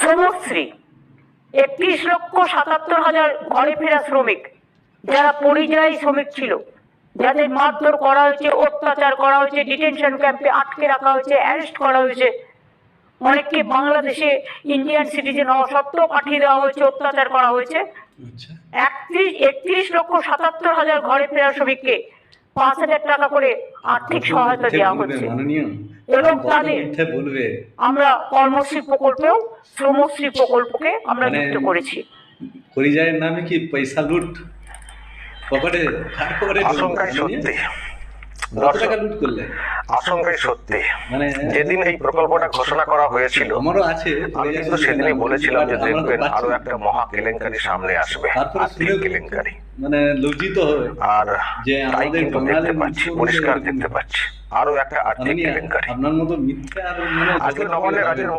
শ্রমশ্রী। একত্রিশ লক্ষ সাতাত্তর হাজার ঘরে ফেরা শ্রমিক। যারা পরিযায়ী শ্রমিক ছিল যাদের মারধর করা হয়েছে অত্যাচার করা হয়েছে ডিটেনশন ক্যাম্পে আটকে রাখা হয়েছে অ্যারেস্ট করা হয়েছে। অনেককে বাংলাদেশে ইন্ডিয়ান সিটিজেন হওয়া সত্ত্বেও পাঠিয়ে দেওয়া হয়েছে অত্যাচার করা হয়েছে। আচ্ছা। একত্রিশ একত্রিশ লক্ষ সাতাত্তর হাজার ঘরে ফেরা শ্রমিককে পাঁচ হাজার টাকা করে আর্থিক সহায়তা দেওয়া হচ্ছে। এবং তাদের আমরা কর্মশ্রী প্রকল্পেও শ্রমশ্রী প্রকল্পকে আমরা মানে- যুক্ত করেছি। পরিযায়ের নামে কি পয়সা লুট? পকেটে? সত্যি। আশঙ্কাই সত্যি। মানে যেদিন এই প্রকল্পটা ঘোষণা করা হয়েছিল আমারও আছে। আমি কিন্তু সেদিনই বলেছিলাম যে দেখবেন আরও একটা মহা কেলেঙ্কারি সামনে আসবে। কেলেঙ্কারি। মানে লজ্জিত হবে আর যে আমাদের বাঙালি পাচ্ছি পরিষ্কার দেখতে পাচ্ছি। আরও একটা আর্থিক কেলেঙ্কারি। আপনার মতো মিথ্যা আর মানে আজকে নবান্নের রাজ্যের